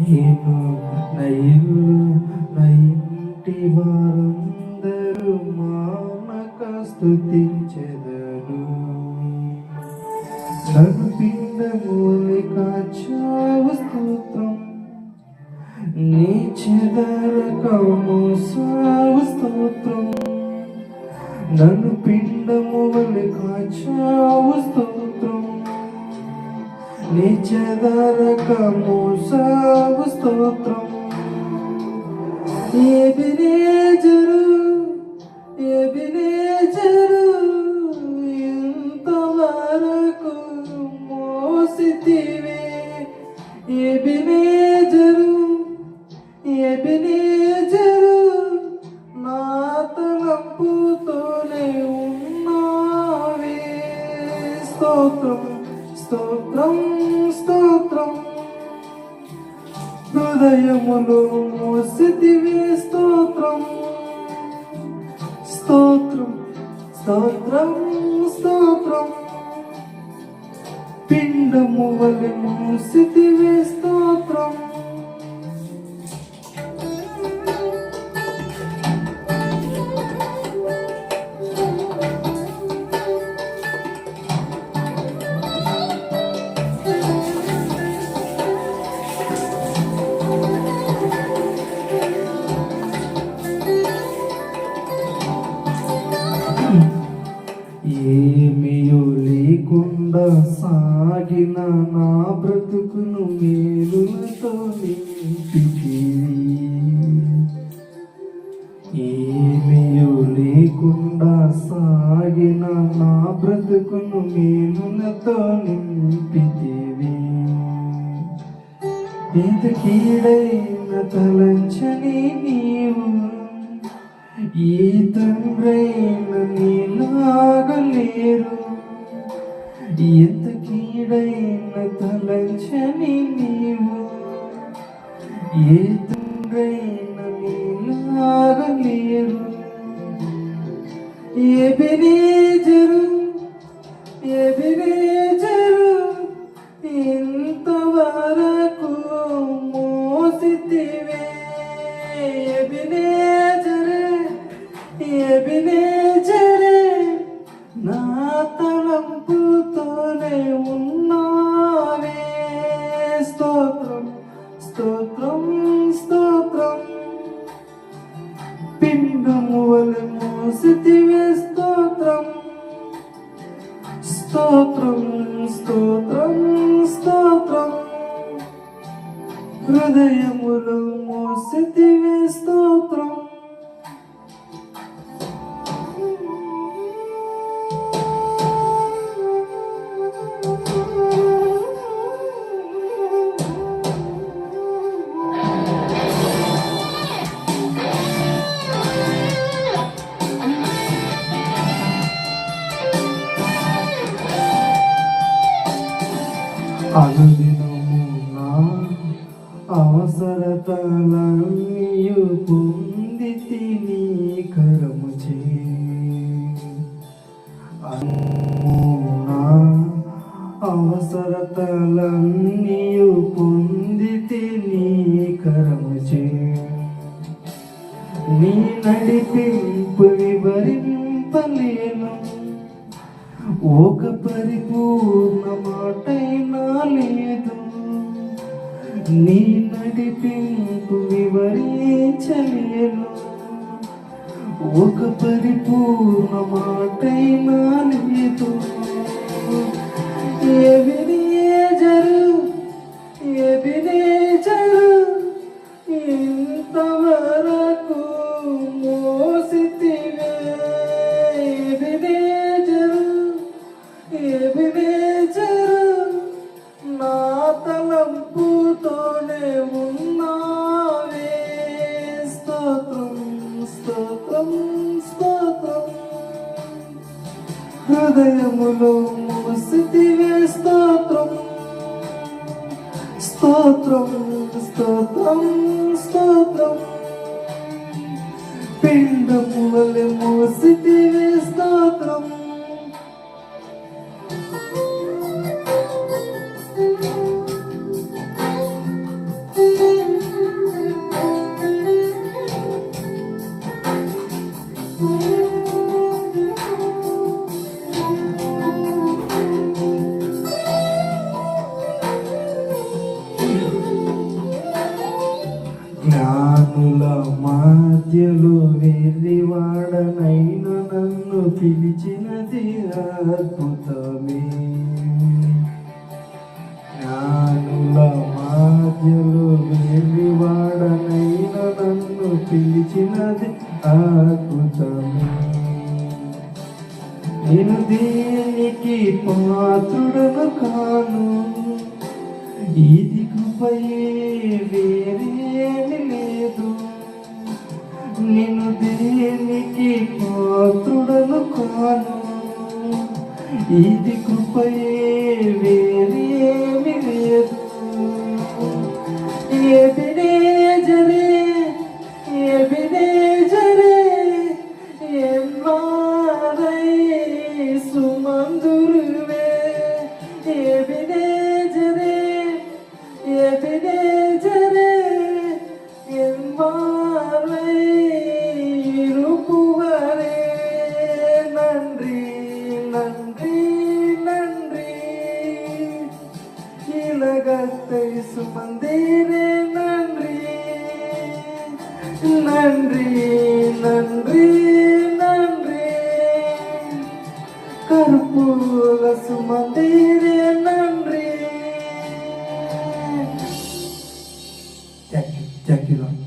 నేను నయిల్లు నయింటి వారందరూ మానక స్థుతించెదరు నన్ను పిండమూలి కాచావు స్తోత్రం. నీ చెదరకము సావు స్తోత్రం. నన్ను పిండము వలె కాచావు స్తోత్రం. నీ చెదరకము సావు స్తోత్రం. ఎబినేజరు ఎబినేజరు ఇంతవరకు మోసితివే. ఎబినేజరు ఎబినేజరు నా తలంపుతోనే ఉన్నావే. స్తోత్రం. హృదయములు మోసితివి స్తోత్రం. స్తోత్రం స్తోత్రం స్తోత్రం. పిండము వలె మోసితివి స్తోత్రం. ఏమియో లేకుండా సాగిన నా బ్రతుకును మేలులతో నింపితివి. ఎంత కీడైన తలంచని నీవు. ఈ తండ్రైన నీలాగలేరు. ఎంత కీడైన ఏ స్తోత్రం స్తోత్రం స్తోత్రం. హృదయములు మోసితివే స్తోత్రం. అనుదినము నా అవసరతలన్నీయు పొంది తిని కరము చే నా అవసరతలన్నీయు పొంది తిని కరము చే నీ నడిపింపు వివరింపలేను ఒక పరిపూర్ణ మాటైనా లేదు. నీ నడిపింపు వివరించలేను. ఒక పరిపూర్ణ మాటైనా లేదు. స్తోత్రం స్తోత్రం స్తోత్రం పిండము వలె మోసితివే స్తోత్రం జ్ఞానుల మాధ్యలు వెర్రివాడనైన నన్ను పిలిచినది అద్భుతమే. జ్ఞానుల మధ్యలో వెర్రివాడనైన నన్ను పిలిచినది అద్భుతమే. నేను దేనికి పాత్రుడను కాను? ఇది కృపయే వేరే నేను దేనికి పాత్రుడను కాను? ఇది కృపయే వేరే நன்றி நன்றி.